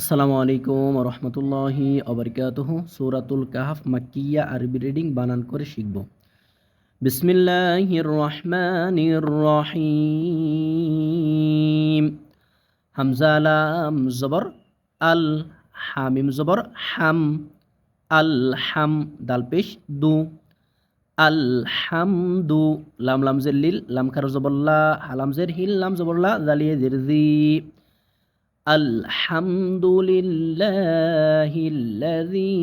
আসসালামু আলাইকুম রহমতুল্লাহি অবরকাতহ সূরাতুল কাহাফ মাক্কিয়া আরবি রিডিং বানান করে শিখব। বিসমিল্লাহির রহমানির রহিম। হামজা লাম জবর, আল হামিম জবর, হাম, আল হাম দাল পেশ, দু, আল হামদু লাম লাম জের লিল, লাম খার জবল্লা হালাম জের হিল, লাম জবরলা জালিয়ে জের জি। الحمد لله الذي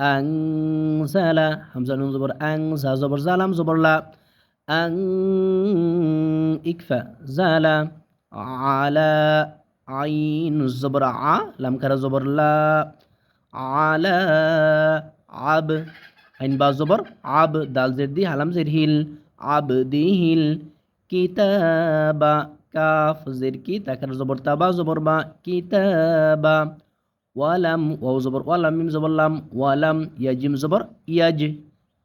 أنزل همزة نون زبر أنزل زبر زالم زبر لا أن إكفى زال على عين زبر ع لم كر زبر لا على عب عين با زبر عب دال زر دي حلم زر هيل عبده الكتاب কাফ জের কি তাকার জবর তাবা জবর বা কিতাবা ওয়ালাম ওয়াও জবর ওয়ালাম মিম জবর লাম ওয়ালাম ইয়াজিম জবর ইয়াজ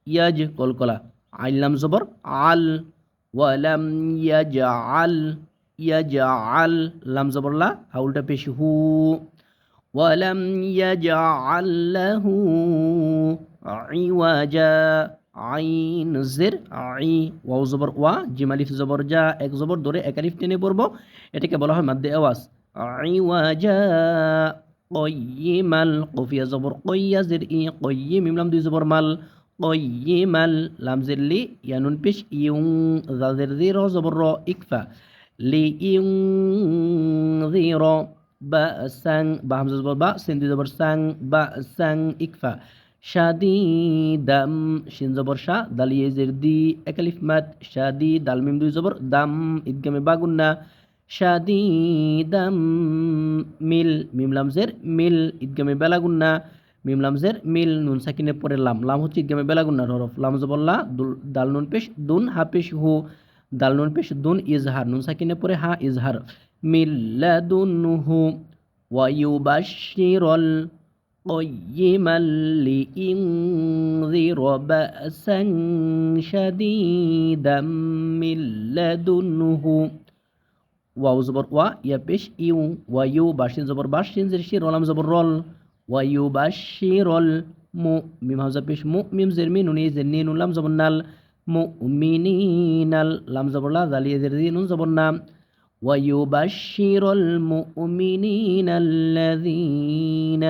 ইয়াজ কলকলা আইলাম জবর আল ওয়ালাম ইয়াজ আল ইয়াজ আল লাম জবর লা হাউলটা পেশ হু. ওয়ালাম ইয়াজ আল্লাহু ইওয়াজা আইন জের, আই, ওয়াও জবর, ওয়া জিমালিফ জবর যা এক জবর ধরে একালিফ টেনে পড়ব। এটাকে বলা হয় মাদ্দে আওয়াজ। আই ওয়াজা কয়িমাল কফিয়া জবর, কইয়া জের, ই কয়িম ইমলাম দুই জবর, মাল কয়িমাল লাম, জের, লি ইয়ানুন পেশ ইউং জাজের জি, র, জবর, র, ইকফা, লি ইউং জি, র, বা, সাং, বা, হামজা জবর, বা, সিন, দুই জবর, সাং, বা, সাং, ইকফা। শাদিদাম, শিন জবর শাহ দালিয়ে জের দি, একালিফ মাত, শাদি, দাল মিম দুই জবর, দাম, ঈদগামে বাগুন্না, শাদিদাম, মিল, মিম লামজের মিল, ঈদগামে বেলাগুন্না, মিম লামজের মিল, নুন সাকিনের পরে লাম লাম হচ্ছে ঈদগামে বেলাগুন্নার হরফ লাম জবল্লা দাল নুন পেশ, দুন, হা পেশ, হু, দাল নুন পেশ, দুন, ইজহার, নুন সাকিনের পরে হা, ইজহার, মিল্লাদুনহু ওয়ায়ুবাশিরল قيما لإنذر بأسا شديدا من لدنه. واو زبر وا يبش إيو باشين زبر باشين زر شير ولم زبر رول. ويو باشير المو ويبشر هاو زبش مو مؤمن زر مين وني زر نين ولم زبر نال. مؤمنين لم زبر لا ذلي زر دين زبر نام ويبشر المؤمنين الذين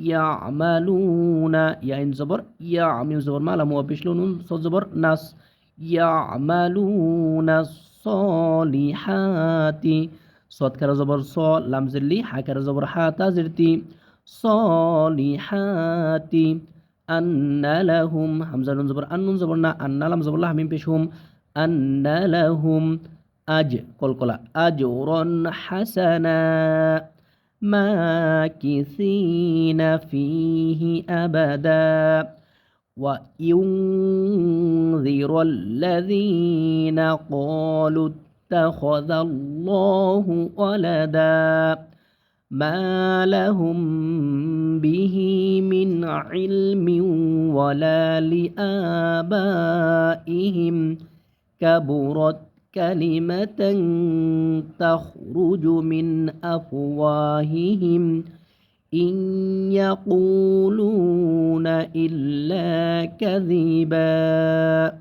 মুমিনিনাল্লাযীনা ইয়ামালুনা ইয়া ইন জবর ইয়া আমি জবর পিছলো নুন স জবর নাস ইয়ামালুনা সলিহাতি সদ কারা জবর স লাম জিল্লি হা কারা জবর হা তা জিরতি সলিহাতি আন্না লাহুম হামজা নুন জবর আন্নুন জবর না আন্না লাম জবর হামিম পেশ হুম আন্না লাহুম আজ কলকলা আজরন হাসানা ماكثين فيه أبدا. وينذر الذين قالوا اتخذ الله ولدا ما لهم به من علم ولا لآبائهم كبرت كلمة تخرج من أفواههم إن يقولون إلا كذبا.